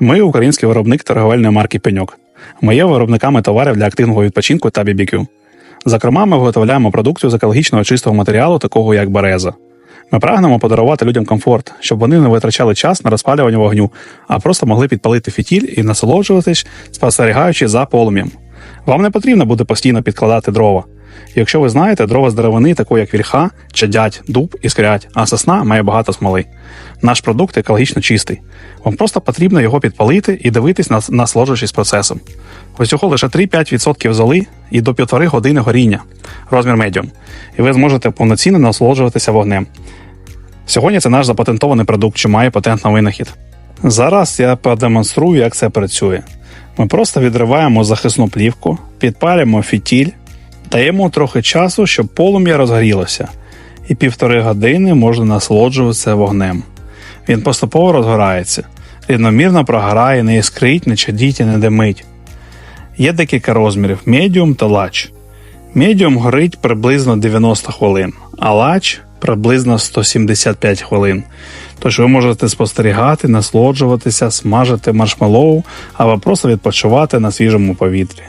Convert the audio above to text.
Ми український виробник торговельної марки Пеньок. Ми є виробниками товарів для активного відпочинку та BBQ. Зокрема, ми виготовляємо продукцію з екологічного чистого матеріалу, такого як береза. Ми прагнемо подарувати людям комфорт, щоб вони не витрачали час на розпалювання вогню, а просто могли підпалити фітіль і насолоджуватись, спостерігаючи за полум'ям. Вам не потрібно буде постійно підкладати дрова. Якщо ви знаєте, дрова з деревини, такої як вільха, чадять, дуб і скрять, а сосна має багато смоли. Наш продукт екологічно чистий. Вам просто потрібно його підпалити і дивитись, нас- насолоджуючись процесом. Усього лише 3-5% золи і до 1,5 години горіння, розмір медіум, і ви зможете повноцінно насолоджуватися вогнем. Сьогодні це наш запатентований продукт, що має патент на винахід. Зараз я продемонструю, як це працює. Ми просто відриваємо захисну плівку, підпалюємо фітіль, даємо трохи часу, щоб полум'я розгорілося, і півтори години можна насолоджуватися вогнем. Він поступово розгорається, рівномірно прогорає, не іскрить, не чадіть і не димить. Є декілька розмірів медіум та лач. Медіум горить приблизно 90 хвилин, а лач приблизно 175 хвилин. Тож ви можете спостерігати, насолоджуватися, смажити маршмеллоу або просто відпочивати на свіжому повітрі.